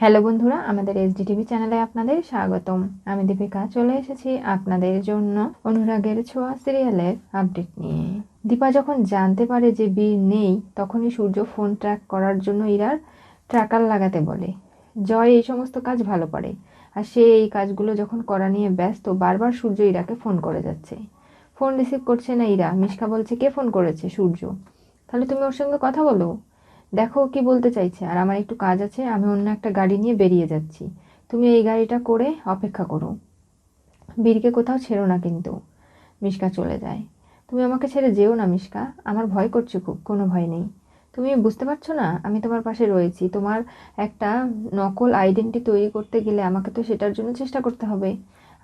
Hello বন্ধুরা, আমাদের SDTV চ্যানেলে আপনাদের স্বাগতম। আমি দীপিকা, চলে এসেছি আপনাদের জন্য অনুরাগের ছোঁয়া সিরিয়ালের আপডেট নিয়ে। দীপা যখন জানতে পারে যে বীর নেই, তখনই সূর্য ফোন ট্র্যাক করার জন্য ইরার ট্র্যাকার লাগাতে বলে। জয়, এই সমস্ত কাজ ভালো পারে। আর সে এই কাজগুলো যখন করা নিয়ে ব্যস্ত, বারবার সূর্য ইরাকে ফোন করে যাচ্ছে। ফোন রিসিভ করছে না ইরা। মিশকা বলছে, কে ফোন করেছে সূর্য? তাহলে তুমি ওর সঙ্গে কথা বলো। দেখো কি বলতে চাইছে, আর আমার একটু কাজ আছে, আমি অন্য একটা গাড়ি নিয়ে বেরিয়ে যাচ্ছি। তুমি এই গাড়িটা করে অপেক্ষা করো। বীরকে কোথাও ছেড়ো না কিন্তু, মিশকা চলে যায়। তুমি আমাকে ছেড়ে যেও না, মিশকা। আমার ভয় করছে খুব, কোনো ভয় নেই। তুমি বুঝতে পারছ না, আমি তোমার পাশে রয়েছি। তোমার একটা নকল আইডেন্টি তৈরি করতে গেলে আমাকে তো সেটার জন্য চেষ্টা করতে হবে,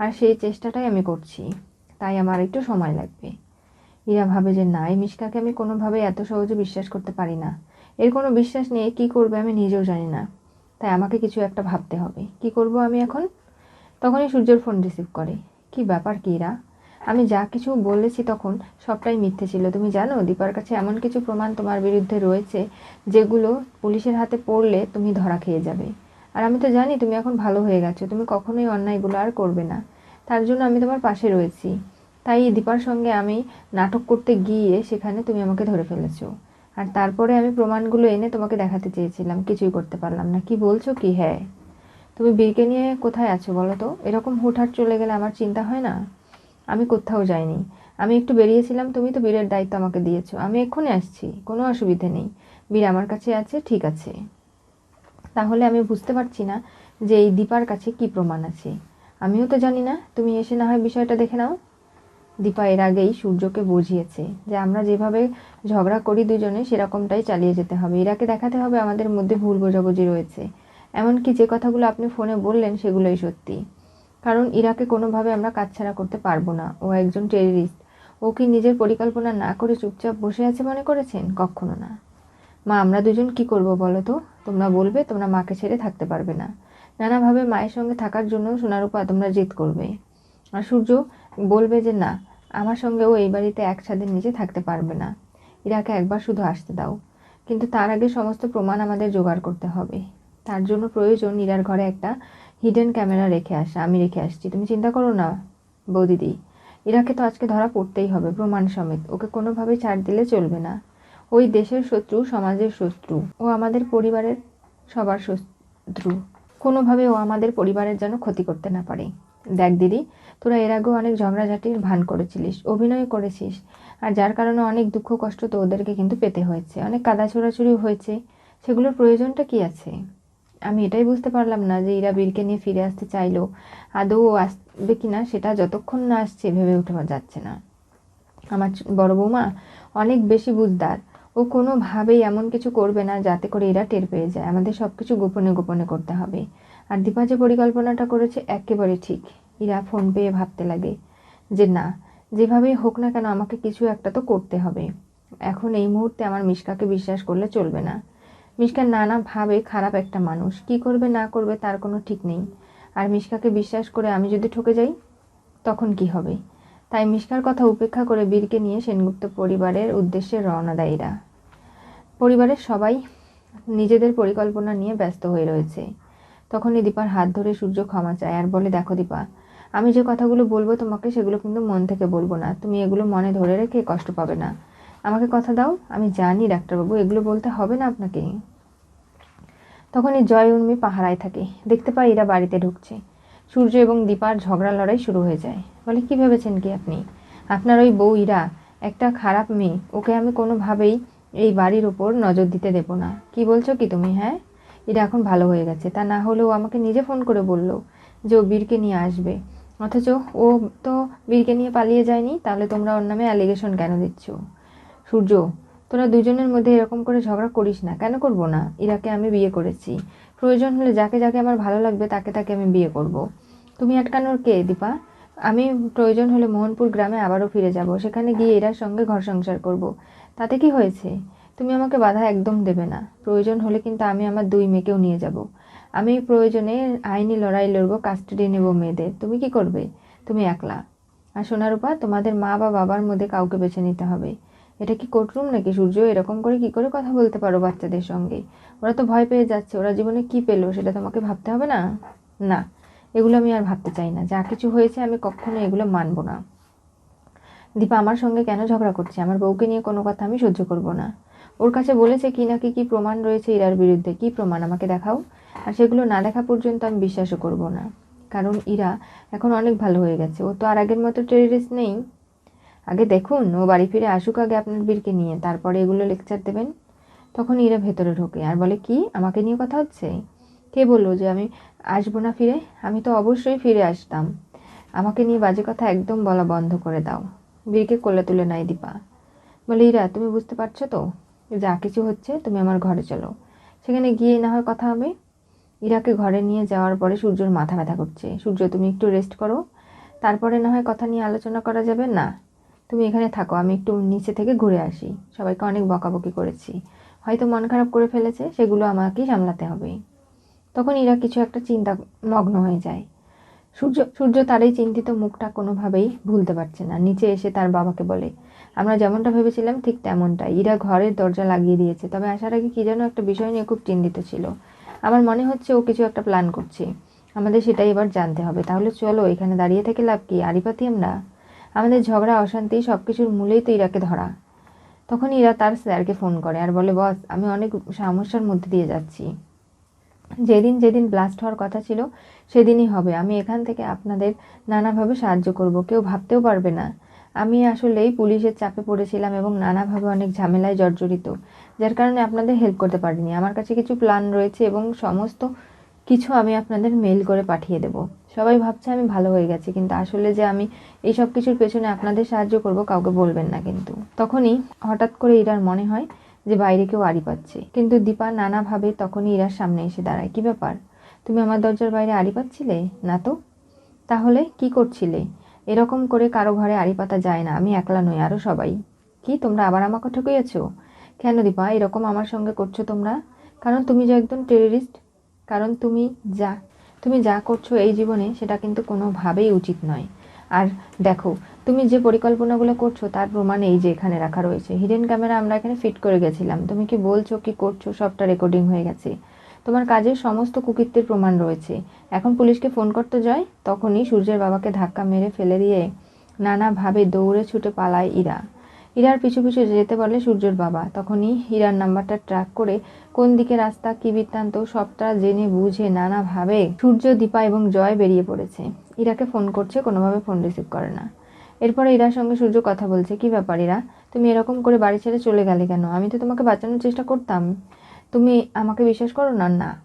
আর সেই চেষ্টাটাই আমি করছি। তাই আমার একটু সময় লাগবে। ইরা ভাবে যে না এই মিশকাকে আমি কোনোভাবে এত সহজে বিশ্বাস করতে পারি না। এর কোনো বিশ্বাস নেই, কী করবে আমি নিজেও জানি না। তাই আমাকে কিছু একটা ভাবতে হবে। কি করব আমি এখন? তখনই সূর্যর ফোন রিসিভ করে। কি ব্যাপার কি এরা আমি যা কিছু বলেছি তখন সবটাই মিথ্যে ছিল। তুমি জানো, দীপার কাছে এমন কিছু প্রমাণ তোমার বিরুদ্ধে রয়েছে, যেগুলো পুলিশের হাতে পড়লে তুমি ধরা খেয়ে যাবে। আর আমি তো জানি তুমি এখন ভালো হয়ে গেছো, তুমি কখনোই অন্যায়গুলো আর করবে না। তার জন্য আমি তোমার পাশে রয়েছি। তাই দীপার সঙ্গে আমি নাটক করতে গিয়ে সেখানে তুমি আমাকে ধরে ফেলেছো। আর তারপরে আমি প্রমাণগুলো এনে তোমাকে দেখাতে চেয়েছিলাম, কিছুই করতে পারলাম না। কি বলছো? কি হ্যাঁ তুমি বীরকে নিয়ে কোথায় আছো বলো তো? এরকম হুটহাট চলে গেলে আমার চিন্তা হয় না? আমি কোথাও যাইনি। আমি একটু বেরিয়েছিলাম, তুমি তো বীরের দায়িত্ব আমাকে দিয়েছ। আমি এক্ষুনি আসছি, কোনো অসুবিধে নেই। বীর আমার কাছে আছে, ঠিক আছে। তাহলে আমি বুঝতে পারছি না যে এই দীপার কাছে কি প্রমাণ আছে। আমিও তো জানি না, তুমি এসে না হয় বিষয়টা দেখে নাও। দীপা এর আগেই সূর্যকে বুঝিয়েছে যে আমরা যেভাবে ঝগড়া করি দুজনে, সেরকমটাই চালিয়ে যেতে হবে। এরাকে দেখাতে হবে আমাদের মধ্যে ভুল বোঝাবুঝি রয়েছে। এমনকি যে কথাগুলো আপনি ফোনে বললেন, সেগুলোই সত্যি। কারণ ইরাকে কোনোভাবে আমরা কাছছাড়া করতে পারব না। ও একজন টেররিস্ট ও কি নিজের পরিকল্পনা না করে চুপচাপ বসে আছে মনে করেছেন? কখনো না। মা, আমরা দুজন কি করব বলো তো? তোমরা বলবে, তোমরা মাকে ছেড়ে থাকতে পারবে না। নানাভাবে মায়ের সঙ্গে থাকার জন্য সোনারূপা তোমরা জেদ করবে। আর সূর্য বলবে যে না আমার সঙ্গে ও এই বাড়িতে এক ছাদের নিচে থাকতে পারবে না। ইরাকে একবার শুধু আসতে দাও। কিন্তু তার আগে সমস্ত প্রমাণ আমাদের জোগাড় করতে হবে। তার জন্য প্রয়োজন ইরার ঘরে একটা হিডেন ক্যামেরা রেখে আসা। আমি রেখে আসছি। তুমি চিন্তা করো না, বৌদিদি। ইরাকে তো আজকে ধরা পড়তেই হবে, প্রমাণ সমেত। ওকে কোনোভাবে ছাড় দিলে চলবে না। ওই দেশের শত্রু, সমাজের শত্রু। ও আমাদের পরিবারের সবার শত্রু। কোনোভাবে ও আমাদের পরিবারের যেন ক্ষতি করতে না পারে। দেখ দিদি, তোরা এর আগেও অনেক ঝগড়াঝাটির ভান করেছিলিস, অভিনয় করেছিস, আর যার কারণে অনেক দুঃখ কষ্ট তো ওদেরকে কিন্তু পেতে হয়েছে, অনেক কাদা ছোড়াছুড়ি হয়েছে, সেগুলোর প্রয়োজনটা কি আছে? আমি এটাই বুঝতে পারলাম না যে ইরা বীরকে নিয়ে ফিরে আসতে চাইলো, আদৌ আসবে কি না সেটা যতক্ষণ না আসছে ভেবে উঠে যাচ্ছে না। আমার বড় বৌমা অনেক বেশি বুঝদার ও কোনোভাবেই এমন কিছু করবে না যাতে করে এরা টের পেয়ে যায়, আমাদের সব কিছু গোপনে গোপনে করতে হবে। আর দীপা যে পরিকল্পনাটা করেছে একেবারে ঠিক। ইরা ফোন পেয়ে ভাবতে লাগে যে, না, যেভাবেই হোক না কেন আমাকে কিছু একটা তো করতে হবে। এখন এই মুহূর্তে আমার মিশকাকে বিশ্বাস করলে চলবে না। মিশকা নানাভাবে খারাপ একটা মানুষ। কি করবে, না করবে তার কোনো ঠিক নেই। আর মিশকাকে বিশ্বাস করে আমি যদি ঠকে যাই, তখন কি হবে? তাই মিশকার কথা উপেক্ষা করে বীরকে নিয়ে সেনগুপ্ত পরিবারের উদ্দেশ্যে রওনা দেয় এরা পরিবারের সবাই নিজেদের পরিকল্পনা নিয়ে ব্যস্ত হয়ে রয়েছে। তখনই দীপার হাত ধরে সূর্য ক্ষমা চায় আর বলে, দেখো দীপা, আমি যে কথাগুলো বলব তোমাকে সেগুলো কিন্তু মন থেকে বলব না। তুমি এগুলো মনে ধরে রেখে কষ্ট পাবে না। আমাকে কথা দাও, আমি জানি ডাক্তারবাবু, এগুলো বলতে হবে না আপনাকে। তখনই জয় উর্মি পাহারায় থাকে। দেখতে পাই এরা বাড়িতে ঢুকছে। সূর্য এবং দীপার ঝগড়া লড়াই শুরু হয়ে যায়। বলে, কি ভেবেছেন কি আপনি? আপনার ওই বউ ইরা, একটা খারাপ মেয়ে, ওকে আমি কোনোভাবেই এই বাড়ির ওপর নজর দিতে দেব না। কি বলছো কি তুমি হ্যাঁ? এটা এখন ভালো হয়ে গেছে। তা না হলেও আমাকে নিজে ফোন করে বলল যে ও বীরকে নিয়ে আসবে। অথচ ও তো বীরকে নিয়ে পালিয়ে যায়নি, তাহলে তোমরা ওর নামে অ্যালিগেশন কেন দিচ্ছ? সূর্য, তোরা দুজনের মধ্যে এরকম করে ঝগড়া করিস না। কেন করব না? ইরাকে আমি বিয়ে করেছি। প্রয়োজন হলে যাকে যাকে আমার ভালো লাগবে, তাকে তাকে আমি বিয়ে করব। তুমি আটকানোর কে, দীপা? আমি প্রয়োজন হলে মোহনপুর গ্রামে আবারও ফিরে যাব। সেখানে গিয়ে এরার সঙ্গে ঘর সংসার করব। তাতে কি হয়েছে? তুমি আমাকে বাধা একদম দেবে না। প্রয়োজন হলে কিন্তু আমি আমার দুই মেয়েকেও নিয়ে যাব। আমি প্রয়োজনে আইনি লড়াই লড়বো, কাস্টাডি নেব মেয়েদের। তুমি কি করবে? তুমি একলা। আর সোনারূপা, তোমাদের মা বা বাবার মধ্যে কাউকে বেছে নিতে হবে। এটা কি কোর্টরুম নাকি? সূর্য, এরকম করে কি করে কথা বলতে পারো বাচ্চাদের সঙ্গে? ওরা তো ভয় পেয়ে যাচ্ছে। ওরা জীবনে কি পেল সেটা তোমাকে ভাবতে হবে না? না, এগুলো আমি আর ভাবতে চাই না। যা কিছু হয়েছে আমি কখনো এগুলো মানবো না। দীপা, আমার সঙ্গে কেন ঝগড়া করছে? আমার বউকে নিয়ে কোনো কথা আমি সহ্য করব না। ওর কাছে বলেছে কি নাকি কি প্রমাণ রয়েছে ইরার বিরুদ্ধে। কি প্রমাণ? আমাকে দেখাও। আর সেগুলো না দেখা পর্যন্ত আমি বিশ্বাসও করব না। কারণ ইরা এখন অনেক ভালো হয়ে গেছে। ও তো আর আগের মতো টেরিস্ট নেই। আগে দেখুন, ও বাড়ি ফিরে আসুক আগে আপনার বীরকে নিয়ে। তারপরে এগুলো লেকচার দেবেন। তখন ইরা ভেতরে ঢোকে আর বলে, কি? আমাকে নিয়ে কথা হচ্ছে? কে বলল যে, আমি আসব না ফিরে? আমি তো অবশ্যই ফিরে আসতাম। আমাকে নিয়ে বাজে কথা একদম বলা বন্ধ করে দাও। বীরকে কোলে তুলে নাই দীপা। বলে, ইরা, তুমি বুঝতে পারছ তো? যা কিছু হচ্ছে তুমি আমার ঘরে চলো। সেখানে গিয়ে না হয় কথা হবে। ইরাকে ঘরে নিয়ে যাওয়ার পরে সূর্যর মাথা ব্যথা করছে। সূর্য, তুমি একটু রেস্ট করো। তারপরে না হয় কথা নিয়ে আলোচনা করা যাবে? না। তুমি এখানে থাকো, আমি একটু নিচে থেকে ঘুরে আসি। সবাইকে অনেক বকাবকি করেছি। হয়তো মন খারাপ করে ফেলেছে, সেগুলো আমাকেই সামলাতে হবে। তখন ইরা কিছু একটা চিন্তা মগ্ন হয়ে যায়। সূর্য সূর্য তার এই চিন্তিত মুখটা কোনোভাবেই ভুলতে পারছে না। নিচে এসে তার বাবাকে বলে, আমরা যেমনটা ভেবেছিলাম ঠিক তেমনটাই। ইরা ঘরের দরজা লাগিয়ে দিয়েছে। তবে আসার আগে কী যেন একটা বিষয় নিয়ে খুব চিন্তিত ছিল। আমার মনে হচ্ছে ও কিছু একটা প্ল্যান করছে। আমাদের সেটাই এবার জানতে হবে। তাহলে চলো, এখানে দাঁড়িয়ে থেকে লাভ কি? আড়িপাতি আমরা আমাদের ঝগড়া, অশান্তি সব কিছুর মূলেই তো ইরাকে ধরা। তখন ইরা তার স্যারকে ফোন করে আর বলে, বস, আমি অনেক সমস্যার মধ্যে দিয়ে যাচ্ছি। যেদিন যেদিন ব্লাস্ট হওয়ার কথা ছিল, সেদিনই হবে। আমি এখান থেকে আপনাদের নানাভাবে সাহায্য করব। কেউ ভাবতেও পারবে না। আমি আসলেই পুলিশের চাপে পড়েছিলাম এবং নানাভাবে অনেক ঝামেলায় জর্জরিত, যার কারণে আপনাদের হেল্প করতে পারিনি। আমার কাছে কিছু প্ল্যান রয়েছে এবং সমস্ত কিছু আমি আপনাদের মেল করে পাঠিয়ে দেব। সবাই ভাবছে আমি ভালো হয়ে গেছি, কিন্তু আসলে যে আমি এই সব কিছুর পেছনে আপনাদের সাহায্য করব, কাউকে বলবেন না কিন্তু। তখনই হঠাৎ করে ইরার মনে হয় যে বাইরে কেউ আড়ি পাচ্ছে। কিন্তু দীপা নানাভাবে তখনই ইরার সামনে এসে দাঁড়ায়। কি ব্যাপার? তুমি আমার দরজার বাইরে আড়ি পাচ্ছিলে? না তো? তাহলে কি করছিলে? এরকম করে কারও ঘরে আড়ি পাতা যায় না। আমি একলা নই আরও সবাই। কি, তোমরা আবার আমাকে ঠকিয়েছো কেন দীপা, এরকম আমার সঙ্গে করছ তোমরা? কারণ তুমি যে একজন টেররিস্ট কারণ তুমি যা তুমি যা করছ এই জীবনে, সেটা কিন্তু কোনোভাবেই উচিত নয়। আর দেখো তুমি যে পরিকল্পনাগুলো করছ, তার প্রমাণ এই যে এখানে রাখা রয়েছে। হিডেন ক্যামেরা আমরা এখানে ফিট করে গেছিলাম। তুমি কি বলছো, কি করছ, সবটা রেকর্ডিং হয়ে গেছে। তোমার কাজের সমস্ত কুকীর্তির প্রমাণ রয়েছে। এখন পুলিশকে ফোন করতে যায় তখনই সূর্যের বাবাকে ধাক্কা মেরে ফেলে দিয়ে নানাভাবে দৌড়ে ছুটে পালায় ইরা। ইরার পিছু পিছু যেতে বলে সূর্যর বাবা। তখনই ইরার নাম্বারটা ট্র্যাক করে কোন দিকে রাস্তা, কী বৃত্তান্ত, সবটা জেনে বুঝে নানাভাবে সূর্য, দীপা এবং জয় বেরিয়ে পড়েছে। ইরাকে ফোন করছে, কোনোভাবে ফোন রিসিভ করে না। এরপরে ইরার সঙ্গে সূর্য কথা বলছে। কি ব্যাপার ইরা? তুমি এরকম করে বাড়ি ছেড়ে চলে গেলে কেন? আমি তো তোমাকে বাঁচানোর চেষ্টা করতাম। তুমি আমাকে বিশ্বাস করো না? না।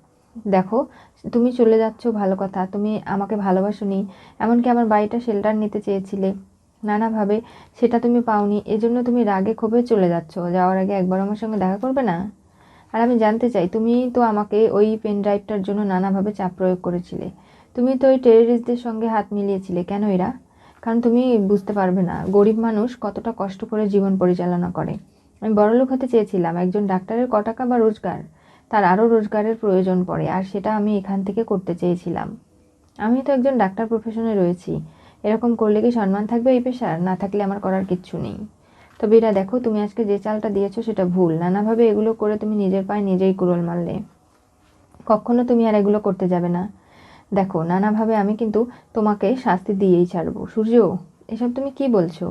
দেখো, তুমি চলে যাচ্ছ, ভালো কথা। তুমি আমাকে ভালোবাসোনি। এমনকি আমার বাড়িটা শেল্টার নিতে চেয়েছিলে। নানাভাবে সেটা তুমি পাওনি। এজন্য তুমি রাগে ক্ষোভে চলে যাচ্ছ। যাওয়ার আগে একবার আমার সঙ্গে দেখা করবে না? আর আমি জানতে চাই, তুমি তো আমাকে ওই পেন ড্রাইভটার জন্য নানাভাবে চাপ প্রয়োগ করেছিলে। তুমি তো ওই টেররিস্টদের সঙ্গে হাত মিলিয়েছিলে। কেন এরা কারণ তুমি বুঝতে পারবে না, গরিব মানুষ কতটা কষ্ট করে জীবন পরিচালনা করে। আমি বড়লোক হতে চেয়েছিলাম, একজন ডাক্তারের ক টাকা বা রোজগার, তার আরও রোজগারের প্রয়োজন পড়ে, আর সেটা আমি এখান থেকে করতে চেয়েছিলাম। আমি তো একজন ডাক্তার প্রফেশনে রয়েছি, এরকম করলে কি সম্মান থাকবে এই পেশার? না থাকলে আমার করার কিচ্ছু নেই। তবে এরা দেখো, তুমি আজকে যে চালটা দিয়েছ সেটা ভুল, নানাভাবে এগুলো করে তুমি নিজের পায়ে নিজেই কুড়োল মারলে। কখনো তুমি আর এগুলো করতে যাবে না। দেখো, নানাভাবে আমি কিন্তু তোমাকে শাস্তি দিয়েই ছাড়বো। সূর্য, এসব তুমি কি বলছো?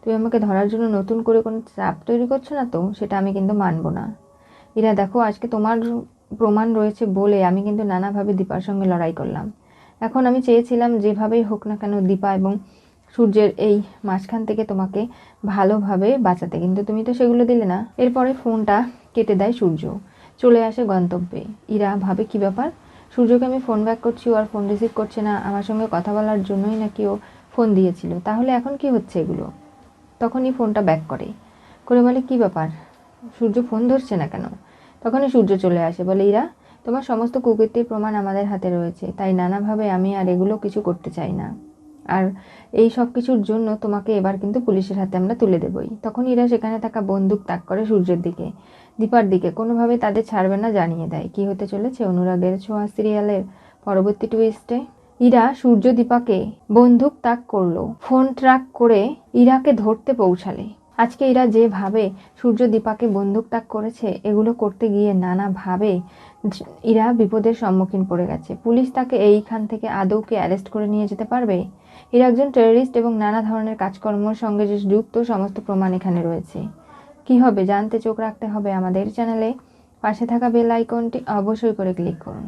তুমি আমাকে ধরার জন্য নতুন করে কোনো চাপ তৈরি করছ না তো? সেটা আমি কিন্তু মানবো না। ইরা, দেখো, আজকে তোমার প্রমাণ রয়েছে বলে আমি কিন্তু নানাভাবে দীপার সঙ্গে লড়াই করলাম। এখন আমি চেয়েছিলাম যেভাবেই হোক না কেন দীপা এবং সূর্যের এই মাঝখান থেকে তোমাকে ভালোভাবে বাঁচাতে। কিন্তু তুমি তো সেগুলো দিলে না। এরপরে ফোনটা কেটে দেয় সূর্য। চলে আসে গন্তব্যে। ইরা, ভাবে কি ব্যাপার? সূর্যকে আমি ফোন ব্যাক করছি, ও আর ফোন রিসিভ করছে না। আমার সঙ্গে কথা বলার জন্যই নাকি ও ফোন দিয়েছিল। তাহলে এখন কি হচ্ছে এগুলো? তখনই ফোনটা ব্যাক করে। করে বলে, কি ব্যাপার? সূর্য ফোন ধরছে না কেন? তখনই সূর্য চলে আসে। বলে, ইরা, তোমার সমস্ত কুকৃতির প্রমাণ আমাদের হাতে রয়েছে। তাই নানাভাবে আমি আর এগুলো কিছু করতে চাই না। আর এই সব কিছুর জন্য তোমাকে এবার কিন্তু পুলিশের হাতে আমরা তুলে দেবই। তখন ইরা সেখানে থাকা বন্দুক তাক করে সূর্যের দিকে, দীপার দিকে। কোনোভাবে তাদের ছাড়বে না, জানিয়ে দেয়। কি হতে চলেছে? অনুরাগের ছোঁয়া সিরিয়ালের পরবর্তী টুইস্টে ইরা সূর্য দীপাকে বন্দুক তাক করল ফোন ট্র্যাক করে ইরাকে ধরতে পৌঁছালে। আজকে এরা যেভাবে সূর্য দীপাকে বন্দুক তাক করেছে, এগুলো করতে গিয়ে নানাভাবে এরা বিপদের সম্মুখীন পড়ে গেছে। পুলিশ তাকে এইখান থেকে আদৌকে অ্যারেস্ট করে নিয়ে যেতে পারবে? এরা একজন টেররিস্ট এবং নানা ধরনের কাজকর্মর সঙ্গে যে যুক্ত সমস্ত প্রমাণ এখানে রয়েছে। কি হবে? জানতে চোখ রাখতে হবে আমাদের চ্যানেলে। পাশে থাকা বেল আইকনটি অবশ্যই করে ক্লিক করুন।